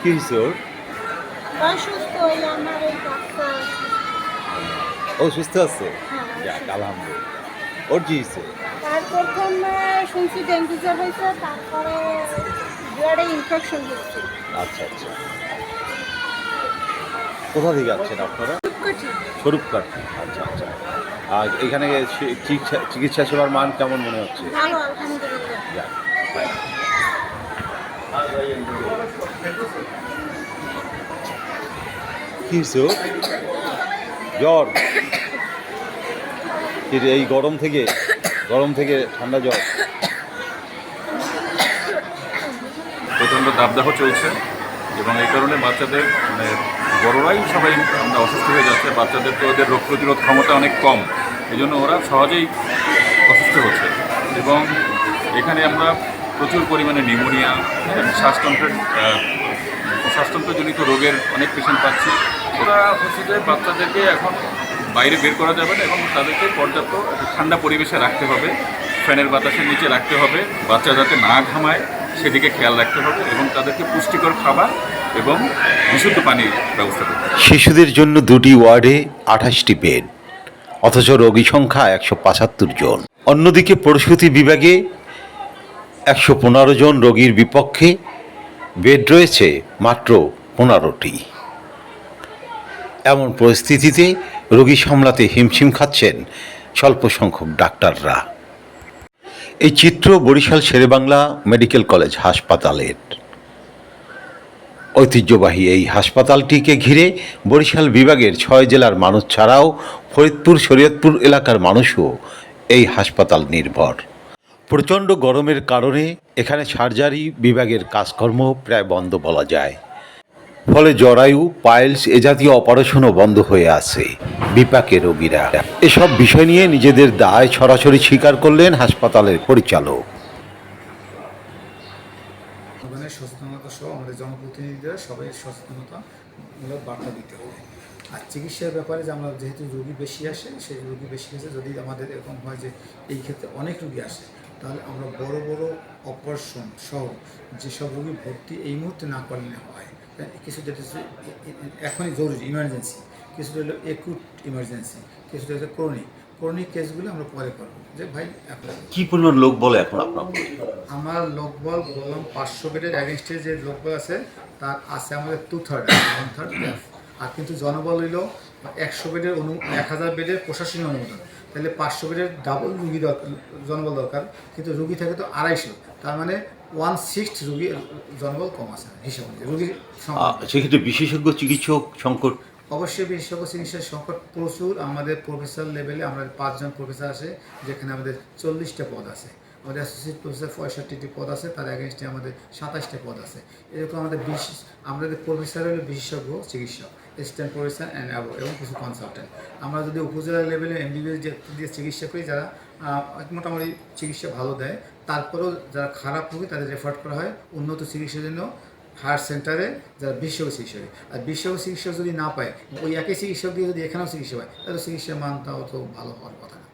কি হয়েছে ওর? ও সুস্থ আছে? হ্যাঁ, যাক আলহামদুলিল্লাহ। ওর কি হয়েছে তার প্রথমে শুনছি ডেঙ্গু জ্বর হয়েছে তারপরে ব্লাডে ইনফেকশন হচ্ছে আচ্ছা আচ্ছা। কোথা থেকে আছেন আপনারা? স্বরূপকাঠ। আচ্ছা আচ্ছা। আর এখানে চিকিৎসা সেবার মান কেমন মনে হচ্ছে? ভালো আলহামদুলিল্লাহ। যাক, বাই। কি জ্বর এই গরম থেকে? গরম থেকে ঠান্ডা জ্বর। প্রচণ্ড দাবদাহ চলছে এবং এই কারণে বাচ্চাদের মানে বড়রাই সবাই আমরা অসুস্থ হয়ে যাচ্ছে। বাচ্চাদের তো ওদের রোগ প্রতিরোধ ক্ষমতা অনেক কম। এই জন্য ওরা সহজেই অসুস্থ হচ্ছে। এবং এখানে আমরা প্রচুর পরিমাণে নিউমোনিয়া শ্বাসতন্ত্রের শ্বাসতন্ত্রজনিত রোগের অনেক পেশেন্ট পাচ্ছি। ওরা হচ্ছে যে বাচ্চাদেরকে এখন বাইরে বের করা যাবে না এবং তাদেরকে পর্যাপ্ত ঠান্ডা পরিবেশে রাখতে হবে। ফ্যানের বাতাসের নিচে রাখতে হবে। বাচ্চা যাতে না ঘামায়, সেদিকে খেয়াল রাখতে হবে এবং তাদেরকে পুষ্টিকর খাবার এবং বিশুদ্ধ পানির ব্যবস্থা করতে শিশুদের জন্য দুটি ওয়ার্ডে আঠাশটি বেড, অথচ রোগী সংখ্যা একশো পঁচাত্তর জন। অন্যদিকে প্রসূতি বিভাগে একশো পনেরো জন রোগীর বিপক্ষে বেড রয়েছে মাত্র পনেরোটি। এমন পরিস্থিতিতে রোগী সামলাতে হিমশিম খাচ্ছেন স্বল্প সংখ্যক ডাক্তাররা। এই চিত্র বরিশাল শেরেবাংলা মেডিকেল কলেজ হাসপাতালের। ঐতিহ্যবাহী এই হাসপাতালটিকে ঘিরে বরিশাল বিভাগের ছয় জেলার মানুষ ছাড়াও ফরিদপুর, শরীয়তপুর এলাকার মানুষও এই হাসপাতাল নির্ভর। প্রচণ্ড গরমের কারণে এখানে সার্জারি বিভাগের কাজকর্ম প্রায় বন্ধ বলা যায়। ফলে জরায়ু, পাইলস এ জাতীয় অপারেশনও বন্ধ হয়ে আছে বিপাকে রোগীরা। এসব বিষয় নিয়ে নিজেদের দায় ছড়াছড়ি স্বীকার করলেন হাসপাতালের পরিচালক। সবাই বার্তা দিতে হবে। আর চিকিৎসার ব্যাপারে যে আমরা যেহেতু রোগী বেশি আসে, সেই রোগী বেশি আসে যদি আমাদের এরকম হয় যে এই ক্ষেত্রে অনেক রোগী আসে তাহলে আমরা বড় বড় অপারেশন সহ যেসব রোগী ভর্তি এই মুহূর্তে না করলে হয় কিছু যেটা এখনই জরুরি ইমার্জেন্সি কিছুটা হলো একুট ইমার্জেন্সি কিছুটা হচ্ছে ক্রনিক ক্রনিক কেসগুলো আমরা পরে করব। যে ভাই এখন কি পরিমাণ লোক বলে এখন আপনার আমার লোকবল বললাম পাঁচশো বেডের অ্যাগেনস্টে যে লোকবল আছে তার আছে আমাদের টু থার্ড ওয়ান থার্ড আর কিন্তু জনবল হইল একশো বেডের অনু এক হাজার বেডের প্রশাসনিক অনুমোদন। তাহলে পাঁচশো বেডের ডাবল রুগী দরকার জনবল দরকার কিন্তু রুগী থাকে তো আড়াইশো। তার মানে ওয়ান সিক্স রুগী জনবল কম আছে হিসাব রুগীর সেক্ষেত্রে বিশেষজ্ঞ চিকিৎসক সংকট? অবশ্যই বিশেষজ্ঞ চিকিৎসার সংকট প্রচুর। আমাদের প্রফেসর লেভেলে আমরা পাঁচজন প্রফেসর আছে যেখানে আমাদের চল্লিশটা পদ আছে। আমাদের অ্যাসোসিয়েট প্রফেসর পঁয়ষট্টিটি পদ আছে তার অ্যাগেনস্টে আমাদের সাতাশটা পদ আছে। এরকম আমাদের বিশেষ আমাদের প্রফেসর হলো বিশেষজ্ঞ চিকিৎসক। অ্যাসিস্ট্যান্ট প্রফেসর অ্যান্ড অ্যাবো এবং কিছু কনসালটেন্ট আমরা যদি উপজেলা লেভেলে এমবিবিএস দিয়ে চিকিৎসা করি, যারা মোটামুটি চিকিৎসা ভালো দেয়, তারপরেও যারা খারাপ রোগী, তাদের রেফার করা হয় উন্নত চিকিৎসার জন্য হায়ার সেন্টারে যারা বিশ্ব চিকিৎসক। আর বিশ্ব চিকিৎসা যদি না পায়, ওই একই চিকিৎসক দিয়ে যদি এখানেও চিকিৎসা হয়, তাহলে চিকিৎসার মানটাও তো ভালো হওয়ার কথা না।